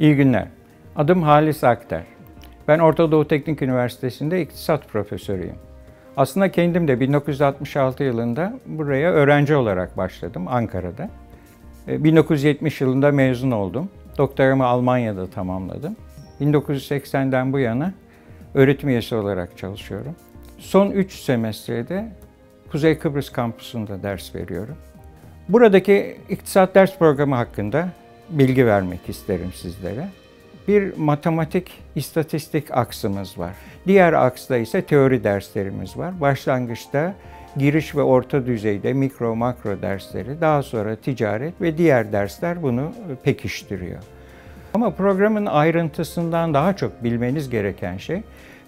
İyi günler. Adım Halis Akter. Ben Orta Doğu Teknik Üniversitesi'nde iktisat profesörüyüm. Aslında kendim de 1966 yılında buraya öğrenci olarak başladım Ankara'da. 1970 e, yılında mezun oldum. Doktoramı Almanya'da tamamladım. 1980'den bu yana öğretim üyesi olarak çalışıyorum. Son 3 semestrede Kuzey Kıbrıs kampüsünde ders veriyorum. Buradaki iktisat ders programı hakkında bilgi vermek isterim sizlere. Bir matematik, istatistik aksımız var. Diğer aksta ise teori derslerimiz var. Başlangıçta giriş ve orta düzeyde mikro makro dersleri, daha sonra ticaret ve diğer dersler bunu pekiştiriyor. Ama programın ayrıntısından daha çok bilmeniz gereken şey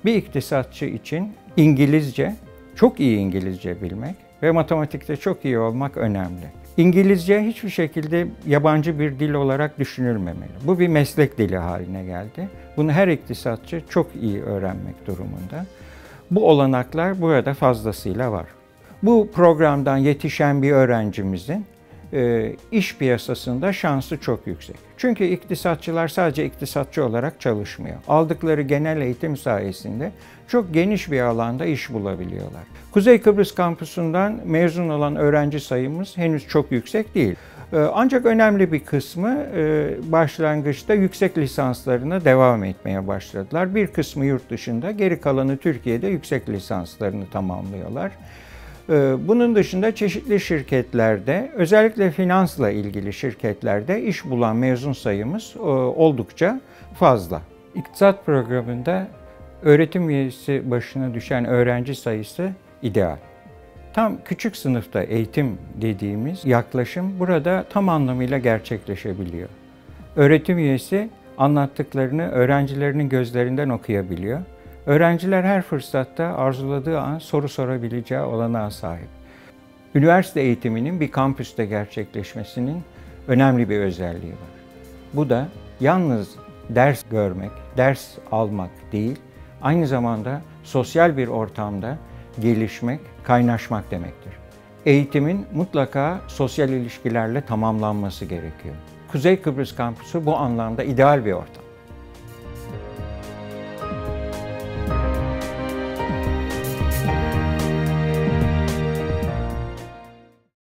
bir iktisatçı için İngilizce, çok iyi İngilizce bilmek ve matematikte çok iyi olmak önemli. İngilizce hiçbir şekilde yabancı bir dil olarak düşünülmemeli. Bu bir meslek dili haline geldi. Bunu her iktisatçı çok iyi öğrenmek durumunda. Bu olanaklar burada fazlasıyla var. Bu programdan yetişen bir öğrencimizin e, iş piyasasında şansı çok yüksek. Çünkü iktisatçılar sadece iktisatçı olarak çalışmıyor. Aldıkları genel eğitim sayesinde çok geniş bir alanda iş bulabiliyorlar. Kuzey Kıbrıs kampüsünden mezun olan öğrenci sayımız henüz çok yüksek değil. E, ancak önemli bir kısmı e, başlangıçta yüksek lisanslarına devam etmeye başladılar. Bir kısmı yurt dışında, geri kalanı Türkiye'de yüksek lisanslarını tamamlıyorlar. Ee, bunun dışında çeşitli şirketlerde, özellikle finansla ilgili şirketlerde iş bulan mezun sayımız e, oldukça fazla. İktisat programında öğretim üyesi başına düşen öğrenci sayısı ideal. Tam küçük sınıfta eğitim dediğimiz yaklaşım burada tam anlamıyla gerçekleşebiliyor. Öğretim üyesi anlattıklarını öğrencilerinin gözlerinden okuyabiliyor Öğrenciler her fırsatta arzuladığı an soru sorabileceği olanağa sahip. Üniversite eğitiminin bir kampüste gerçekleşmesinin önemli bir özelliği var. Bu da yalnız ders görmek, ders almak değil, aynı zamanda sosyal bir ortamda gelişmek, kaynaşmak demektir. Eğitimin mutlaka sosyal ilişkilerle tamamlanması gerekiyor. Kuzey Kıbrıs kampüsü bu anlamda ideal bir ortam.